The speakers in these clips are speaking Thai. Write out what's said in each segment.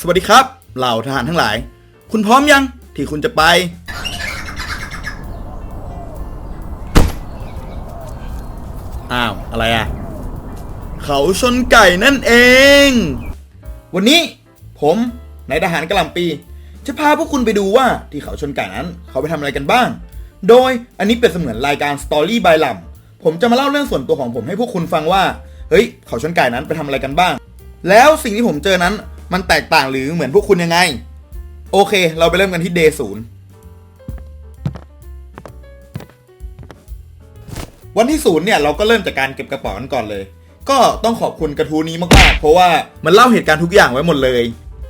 สวัสดีครับ เหล่าทหารทั้งหลาย คุณพร้อมยังที่คุณจะไป อ้าว อะไรอะ เขาชนไก่นั่นเอง วันนี้ผมนายทหารกระลำปี จะพาพวกคุณไปดูว่าที่เขาชนไก่นั้น เขาไปทำอะไรกันบ้าง โดยอันนี้เป็นเสมือนรายการ Story by ลำผมจะมาเล่าเรื่องส่วนตัวของผมให้พวกคุณฟังว่า เฮ้ย เขาชนไก่นั้นไปทำอะไรกันบ้าง แล้วสิ่งที่ผมเจอนั้น มันแตกต่างหรือเหมือนพวกคุณยังไง โอเค เราไปเริ่มกันที่ day ศูนย์วันที่ศูนย์เนี่ยเราก็เริ่มจากการเก็บกระเป๋ากันก่อนเลย ก็ต้องขอบคุณกระทู้นี้มากๆ เพราะว่ามันเล่าเหตุการณ์ทุกอย่างไว้หมดเลย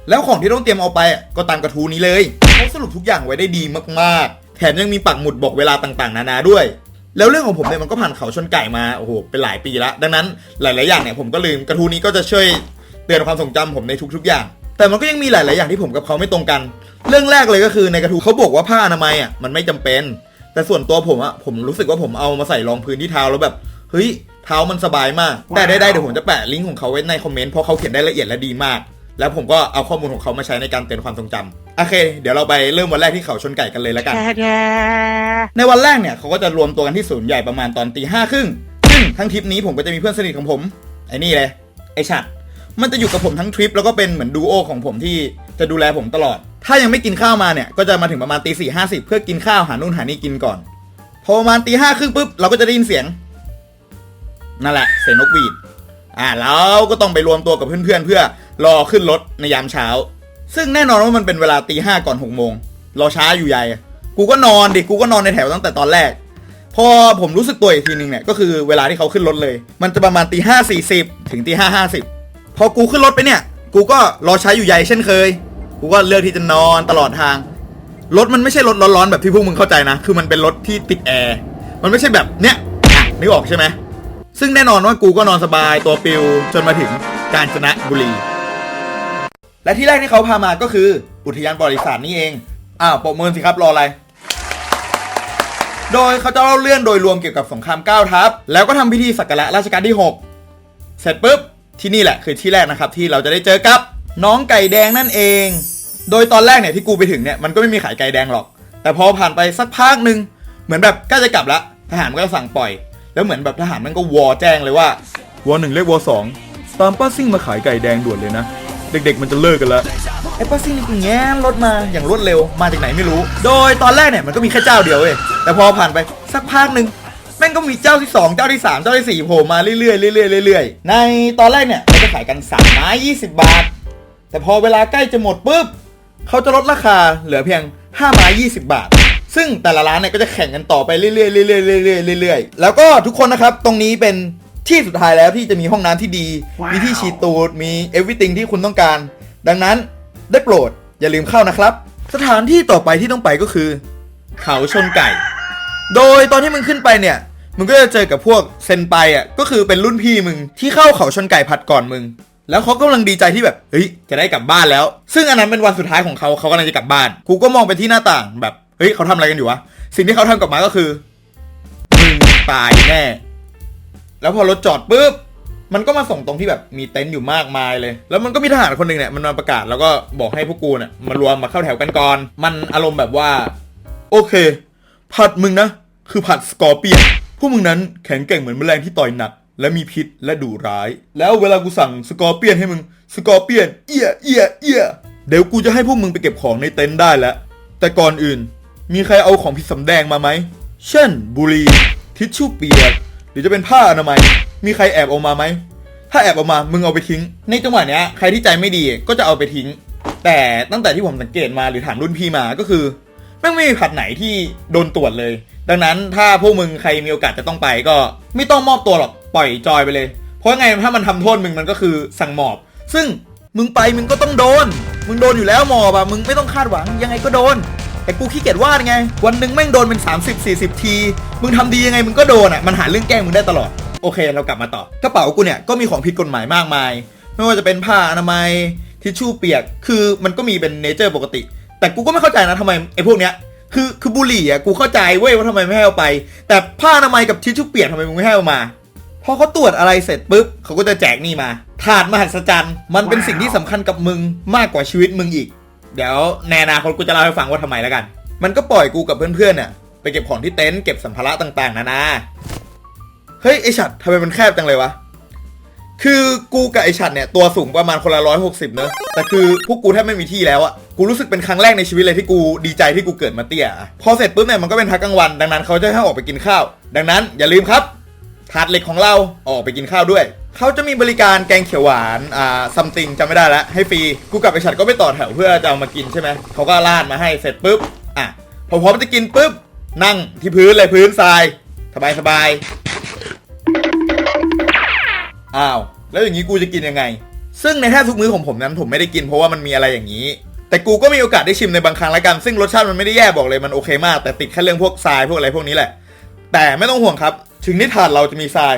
แล้วของที่ต้องเตรียมเอาไปอะก็ตามกระทู้นี้เลยเขาสรุปทุกอย่างไว้ได้ดีมากๆ แถมยังมีปักหมุดบอกเวลาต่างๆ นานาด้วย แล้วเรื่องของผมเนี่ยมันก็ผ่านเขาชนไก่มาโอ้โหเป็นหลายปีละดังนั้นหลายๆอย่างเนี่ยผมก็ลืมกระทู้นี้ก็จะช่วย เตือนความทรงจำผมในทุก ๆ อย่าง แต่มันก็ยังมีหลาย ๆ อย่างที่ผมกับเขาไม่ตรงกัน เรื่องแรกเลยก็คือในกระทู้เขาบอกว่าผ้าอนามัยอะมันไม่จำเป็น แต่ส่วนตัวผมอะผมรู้สึกว่าผมเอามาใส่รองพื้นที่เท้าแล้วแบบเฮ้ยเท้ามันสบายมาก แต่ได้ ๆ เดี๋ยวผมจะแปะลิงก์ของเขาไว้ในคอมเมนต์เพราะเขาเขียนได้ละเอียดและดีมาก แล้วผมก็เอาข้อมูลของเขามาใช้ในการเตือนความทรงจำโอเค เดี๋ยวเราไปเริ่มวันแรกที่เขาชนไก่กันเลยแล้วกัน ในวันแรกเนี่ยเขาก็จะรวมตัวกันที่ศูนย์ใหญ่ประมาณตอนตีห้าครึ่งซึ่งทั้งทริปนี้ผมก็จะมีเพื่อนสนิทของผมไอ้นี่เลยไอ้ฉัด มันจะอยู่กับผมทั้งทริปแล้วก็เป็นเหมือนดูโอของผมที่จะดูแลผมตลอด ถ้ายังไม่กินข้าวมาเนี่ย ก็จะมาถึงประมาณตีสี่ห้าสิบเพื่อกินข้าวหานู่นหานี่กินก่อน พอประมาณตีห้าครึ่งปุ๊บ เราก็จะได้ยินเสียง นั่นแหละ เสียงนกหวีด อ่าแล้วก็ต้องไปรวมตัวกับเพื่อนๆเพื่อรอขึ้นรถในยามเช้า ซึ่งแน่นอนว่ามันเป็นเวลาตีห้าก่อนหกโมงรอช้าอยู่ใหญ่ กูก็นอนดิ กูก็นอนในแถวตั้งแต่ตอนแรก พอผมรู้สึกตัวอีกทีนึงเนี่ยก็คือเวลาที่เขาขึ้นรถเลย มันจะประมาณตีห้าสี่สิบถึงตีห้าห้าสิบ พอกูขึ้นรถไปเนี่ย กูก็รอใช้อยู่ใหญ่เช่นเคย กูก็เลือกที่จะนอนตลอดทาง รถมันไม่ใช่รถร้อนๆแบบที่พวกมึงเข้าใจนะ คือมันเป็นรถที่ติดแอร์ มันไม่ใช่แบบเนี้ยอะนึกออกใช่ไหม ซึ่งแน่นอนว่ากูก็นอนสบายตัวปิวจนมาถึงกาญจนบุรี และที่แรกที่เขาพามาก็คือ อุทยานประวัติศาสตร์นี่เอง อ้าวปรบมือสิครับรออะไร โดยเขาจะเล่าเรื่องโดยรวมเกี่ยวกับสงครามเก้าทัพ แล้วก็ทำพิธีสักการะราชการที่ 6 เสร็จปุ๊บ ที่นี่แหละคือที่แรกนะครับที่เราจะได้เจอกับน้องไก่แดงนั่นเอง โดยตอนแรกเนี่ยที่กูไปถึงเนี่ยมันก็ไม่มีขายไก่แดงหรอก แต่พอผ่านไปสักพักหนึ่งเหมือนแบบใกล้จะกลับละทหารมันก็สั่งปล่อย แล้วเหมือนแบบทหารมันก็วอแจ้งเลยว่าวอหนึ่งเรียกวอสองตามป้าซิ่งมาขายไก่แดงด่วนเลยนะ เด็กๆมันจะเลิกกันล้วไอ้ป้าซิ่งนี่ก็แง้มรถมาอย่างรวดเร็วมาจากไหนไม่รู้ โดยตอนแรกเนี่ยมันก็มีแค่เจ้าเดียวเว้ยแต่พอผ่านไปสักพักหนึ่ง แม่งก็มีเจ้าที่สองเจ้าที่สามเจ้าที่สี่โผล่มาเรื่อยๆเรื่อยๆเรื่อยๆในตอนแรกเนี่ยเขาจะขายกันสามไม้ยี่สิบบาท แต่พอเวลาใกล้จะหมดปุ๊บเขาจะลดราคาเหลือเพียง5ไม้20บาทซึ่งแต่ละร้านเนี่ยก็จะแข่งกันต่อไปเรื่อยๆเรื่อยๆเรื่อยๆเรื่อยๆ แล้วก็ทุกคนนะครับ ตรงนี้เป็นที่สุดท้ายแล้วที่จะมีห้องน้ำที่ดี มีที่ฉีดตูด มี everything ที่คุณต้องการ ดังนั้นได้โปรดอย่าลืมเข้านะครับ สถานที่ต่อไปที่ต้องไปก็คือ เขาชนไก่ โดยตอนที่มึงขึ้นไปเนี่ย มึงก็จะเจอกับพวกเซนไปอะก็คือเป็นรุ่นพี่มึงที่เข้าเขาชนไก่ผัดก่อนมึง แล้วเขากำลังดีใจที่แบบเฮ้ยจะได้กลับบ้านแล้ว ซึ่งอันนั้นเป็นวันสุดท้ายของเขาเขากำลังจะกลับบ้านกูก็มองไปที่หน้าต่างแบบเฮ้ยเขาทำอะไรกันอยู่วะสิ่งที่เขาทำกลับมาก็คือมึงตายแน่แล้วพอรถจอดปุ๊บมันก็มาส่งตรงที่แบบมีเต็นท์อยู่มากมายเลย แล้วมันก็มีทหารคนหนึ่งเนี่ยมันมาประกาศแล้วก็บอกให้พวกกูเนี่ยมารวมมาเข้าแถวกันก่อน มันอารมณ์แบบว่า โอเค ผัดมึงนะ คือผัดสกอร์เปียน พวกมึงนั้นแข็งแกร่งเหมือนแมลงที่ต่อยหนัก และมีพิษและดุร้าย แล้วเวลากูสั่งสกอร์เปียนให้มึงสกอร์เปียนเอียเอียเอียเดี๋ยวกูจะให้พวกมึงไปเก็บของในเต็นท์ได้แล้ว แต่ก่อนอื่น มีใครเอาของผิดสำแดงมาไหม เช่น บุหรี่ทิชชู่เปียกหรือจะเป็นผ้าอนามัย มีใครแอบเอามาไหม ถ้าแอบเอามา มึงเอาไปทิ้ง ในจังหวะเนี้ยใครที่ใจไม่ดีก็จะเอาไปทิ้ง แต่ตั้งแต่ที่ผมสังเกตมาหรือถามรุ่นพี่มาก็คือแม่งไม่มีผัดไหนที่โดนตรวจเลย ดังนั้นถ้าพวกมึงใครมีโอกาสจะต้องไปก็ ไม่ต้องมอบตัวหรอกปล่อยจอยไปเลย เพราะไงถ้ามันทำโทษมึงมันก็คือสั่งหมอบ ซึ่งมึงไปมึงก็ต้องโดน มึงโดนอยู่แล้วหมอบอะมึงไม่ต้องคาดหวังยังไงก็โดนแต่กูขี้เกียจวาดไง วันหนึ่งแม่งโดนเป็น 30 40 ที มึงทำดียังไงมึงก็โดนอะมันหาเรื่องแกล้งมึงได้ตลอดโอเคเรากลับมาต่อกระเป๋ากูเนี่ยก็มีของผิดกฎหมายมากมาย ไม่ว่าจะเป็นผ้าอนามัยทิชชู่เปียกคือมันก็มีเป็นเนเจอร์ปกติ แต่กูก็ไม่เข้าใจนะทำไมไอ้พวกเนี้ย คือคือบุหรี่อะกูเข้าใจเว้ยว่าทำไมไม่ให้เอาไป แต่ผ้าอนามัยกับทิชชู่เปียกทำไมมึงไม่ให้เอามาพอเขาตรวจอะไรเสร็จปุ๊บเขาก็จะแจกนี่มา ถาดมหัศจรรย์ มันเป็นสิ่งที่สำคัญกับมึงมากกว่าชีวิตมึงอีก เดี๋ยวในอนาคตกูจะเล่าให้ฟังว่าทำไมแล้วกัน มันก็ปล่อยกูกับเพื่อนๆเนี่ยไปเก็บของที่เต็นท์เก็บสัมภาระต่างๆนานาเฮ้ยไอฉัดทำไมมันแคบจังเลยวะ คือกูกับไอฉัดเนี่ย ตัวสูงประมาณคนละร้อยหกสิบเนอะแต่คือพวกกูแทบไม่มีที่แล้วอะกูรู้สึกเป็นครั้งแรกในชีวิตเลยที่กูดีใจที่กูเกิดมาเตี้ยอะพอเสร็จปุ๊บเนี่ยมันก็เป็นพักกลางวัน ดังนั้นเขาจะให้ออกไปกินข้าว ดังนั้นอย่าลืมครับถาดเหล็กของเราออกไปกินข้าวด้วย เขาจะมีบริการแกงเขียวหวาน อ่าซัมติงจำไม่ได้แล้ว ให้ฟรี กูกับไอฉัดก็ไปต่อแถวเพื่อจะเอามากินใช่ไหม เขาก็ราดมาให้เสร็จปุ๊บ อะพอพร้อมจะกินปุ๊บ นั่งที่พื้นเลยพื้นทราย สบายสบาย อ้าว แล้วอย่างนี้กูจะกินยังไง ซึ่งในแทบทุกมื้อของผมนั้นผมไม่ได้กินเพราะว่ามันมีอะไรอย่างนี้ แต่กูก็มีโอกาสได้ชิมในบางครั้งล้วกัน ซึ่งรสชาติมันไม่ได้แย่บอกเลยมันโอเคมาก แต่ติดแค่เรื่องพวกทรายพวกอะไรพวกนี้แหละ แต่ไม่ต้องห่วงครับ ถึงนิทานเราจะมีทราย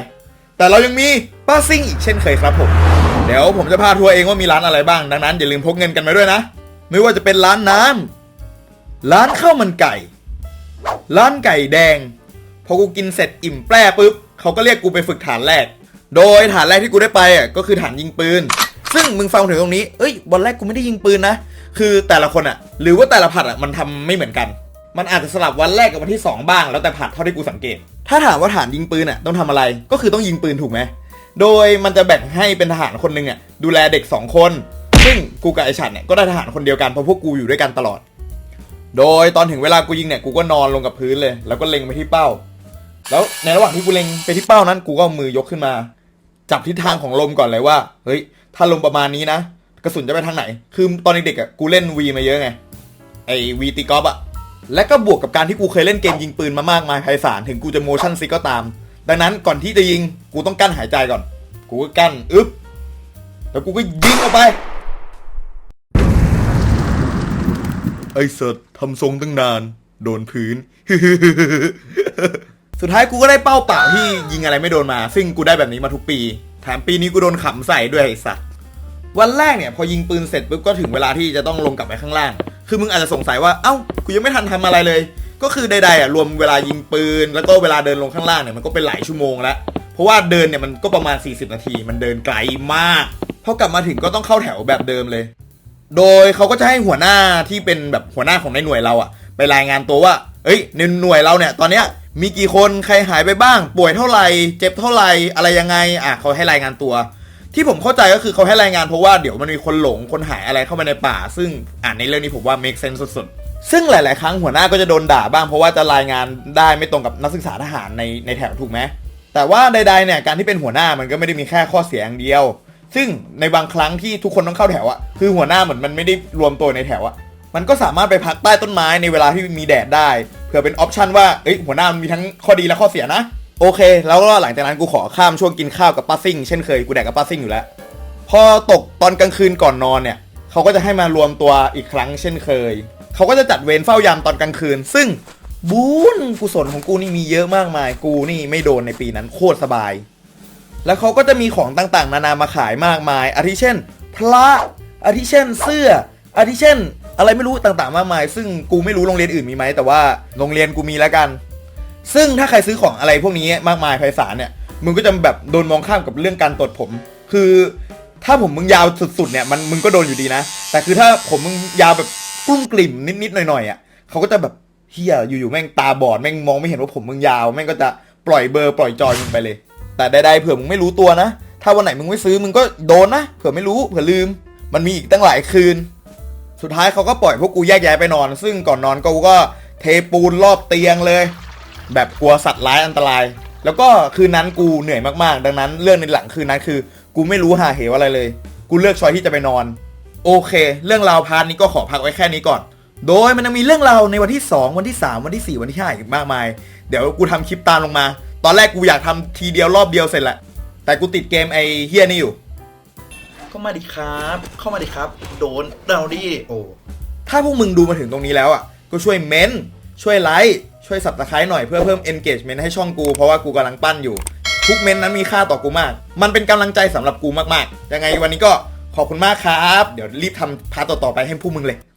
แต่เรายังมีป้าซิ่งอีกเช่นเคยครับผม เดี๋ยวผมจะพาทัวร์เองว่ามีร้านอะไรบ้าง ดังนั้นอย่าลืมพกเงินกันมาด้วยนะ ไม่ว่าจะเป็นร้านน้ำร้านข้าวมันไก่ ร้านไก่แดง พอกูกินเสร็จอิ่มแปรปุ๊บเขาก็เรียกกูไปฝึกฐานแรก โดยฐานแรกที่กูได้ไปอะก็คือฐานยิงปืน ซึ่งมึงฟังถึงตรงนี้ เอ้ยวันแรกกูไม่ได้ยิงปืนนะ คือแต่ละคนอะ หรือว่าแต่ละผัดอะมันทำไม่เหมือนกัน มันอาจจะสลับวันแรกกับวันที่ 2 บ้าง แล้วแต่ผัดเท่าที่กูสังเกต ถ้าถามว่าฐานยิงปืนอะต้องทำอะไร ก็คือต้องยิงปืนถูกไหม โดยมันจะแบ่งให้เป็นทหารคนหนึ่งอะดูแลเด็ก 2 คน ซึ่งกูกับไอฉันเนี่ยก็ได้ทหารคนเดียวกันเพราะพวกกูอยู่ด้วยกันตลอด โดยตอนถึงเวลากูยิงเนี่ยกูก็นอนลงกับพื้นเลย แล้วก็เล็งไปที่เป้า แล้วในระหว่างที่กูเล็งไปที่เป้านั้น กูก็มือยกขึ้นมา จับทิศทางของลมก่อนเลยว่า เฮ้ย ถ้าลมประมาณนี้นะ กระสุนจะไปทางไหน คือตอนเด็กๆอะ กูเล่นวีมาเยอะไง ไอวีตีกอล์ฟอะ และก็บวกกับการที่กูเคยเล่นเกมยิงปืนมามากมายไพศาล ถึงกูจะโมชั่นซิกก็ตาม ดังนั้นก่อนที่จะยิง กูต้องกั้นหายใจก่อน กูก็กั้น อึ๊บ แล้วกูก็ยิงออกไป ไอ้สัตว์ทำทรงตั้งนาน โดนพื้น สุดท้ายกูก็ได้เป้าเปล่าที่ยิงอะไรไม่โดนมา ซึ่งกูได้แบบนี้มาทุกปีแถมปีนี้กูโดนขำใส่ด้วยไอ้สัตว์วันแรกเนี่ยพอยิงปืนเสร็จปุ๊บก็ถึงเวลาที่จะต้องลงกลับไปข้างล่าง คือมึงอาจจะสงสัยว่า เอ้า กูยังไม่ทันทำอะไรเลย ก็คือใดๆอะรวมเวลายิงปืน แล้วก็เวลาเดินลงข้างล่างเนี่ยมันก็เป็นหลายชั่วโมงแล้ว เพราะว่าเดินเนี่ยมันก็ประมาณ 40 นาที มันเดินไกลมากพอกลับมาถึงก็ต้องเข้าแถวแบบเดิมเลย โดยเขาก็จะให้หัวหน้าที่เป็นแบบหัวหน้าของในหน่วยเราอะไปรายงานตัวว่า เอ้ยในหน่วยเราเนี่ยตอนเนี้ย มีกี่คนใครหายไปบ้าง ป่วยเท่าไหร่เจ็บเท่าไหร่อะไรยังไงอะเขาให้รายงานตัว ที่ผมเข้าใจก็คือเขาให้รายงานเพราะว่าเดี๋ยวมันมีคนหลงคนหายอะไรเข้ามาในป่า ซึ่งอ่านในเรื่องนี้ผมว่า make sense สุดๆ ซึ่งหลาย ๆ ครั้งหัวหน้าก็จะโดนด่าบ้างเพราะว่าจะรายงานได้ไม่ตรงกับนักศึกษาทหารในในแถวถูกไหมแต่ว่าใด ๆ เนี่ยการที่เป็นหัวหน้ามันก็ไม่ได้มีแค่ข้อเสียอย่างเดียว ซึ่งในบางครั้งที่ทุกคนต้องเข้าแถวอะคือหัวหน้าเหมือนมันไม่ได้รวมตัวในแถวอะ มันก็สามารถไปพักใต้ต้นไม้ในเวลาที่มีแดดได้เผื่อเป็นออปชันว่าเอ้ยหัวหน้ามันมีทั้งข้อดีและข้อเสียนะโอเค แล้วก็หลังจากนั้นกูขอข้ามช่วงกินข้าวกับป้าซิ่งเช่นเคยกูแดกกับป้าซิ่งอยู่แล้ว พอตกตอนกลางคืนก่อนนอนเนี่ยเขาก็จะให้มารวมตัวอีกครั้งเช่นเคย เขาก็จะจัดเวรเฝ้ายามตอนกลางคืน ซึ่งบุญกุศลของกูนี่มีเยอะมากมาย กูนี่ไม่โดนในปีนั้นโคตรสบาย แล้วเขาก็จะมีของต่างๆ นานามาขายมากมายอาทิเช่น พระอาทิเช่นเสื้ออาทิเช่น อะไรไม่รู้ต่างๆมากมาย ซึ่งกูไม่รู้โรงเรียนอื่นมีไหมแต่ว่าโรงเรียนกูมีแล้วกัน ซึ่งถ้าใครซื้อของอะไรพวกนี้มากมายไพศาลเนี่ยมึงก็จะแบบโดนมองข้ามกับเรื่องการตดผม คือ ถ้าผมมึงยาวสุดๆเนี่ยมันมึงก็โดนอยู่ดีนะ แต่คือถ้าผมมึงยาวแบบกลุ้มกลิ่มนิดๆหน่อยๆอะเขาก็จะแบบเฮียอยู่ๆแม่งตาบอดแม่งมองไม่เห็นว่าผมมึงยาวแม่งก็จะปล่อยเบอร์ปล่อยจอยมึงไปเลย แต่ใดๆเผื่อมึงไม่รู้ตัวนะ ถ้าวันไหนมึงไม่ซื้อมึงก็โดนนะเผื่อไม่รู้เผื่อลืม มันมีอีกตั้งหลายคืน สุดท้ายเขาก็ปล่อยพวกกูแยกย้ายไปนอน ซึ่งก่อนนอนกูก็เทปูนรอบเตียงเลย แบบกลัวสัตว์ร้ายอันตราย แล้วก็คืนนั้นกูเหนื่อยมากๆ ดังนั้นเรื่องในหลังคืนนั้นคือ กูไม่รู้หาเหวอะไรเลย กูเลือกชอยที่จะไปนอน โอเค เรื่องราวพาร์ทนี้ก็ขอพักไว้แค่นี้ก่อน โดยมันยังมีเรื่องราวในวันที่ 2 วันที่ 3 วันที่ 4 วันที่5อีกมากมาย เดี๋ยวกูทำคลิปตามลงมา ตอนแรกกูอยากทำทีเดียวรอบเดียวเสร็จแหละแต่กูติดเกมไอ้เฮียนี่อยู่ ข้ามาดิครับ เข้ามาดิครับ โดนเราดิโอ้ถ้าพวกมึงดูมาถึงตรงนี้แล้วอะก็ช่วยเม้นช่วยไลค์ช่วยสับตะไคร้หน่อยเพื่อเพิ่ม engagement ให้ช่องกูเพราะว่ากูกำลังปั้นอยู่ ทุกเม้นนั้นมีค่าต่อกูมาก มันเป็นกำลังใจสำหรับกูมากๆ ยังไงวันนี้ก็ขอบคุณมากครับ เดี๋ยวรีบทำพาร์ตต่อๆไปให้พวกมึงเลย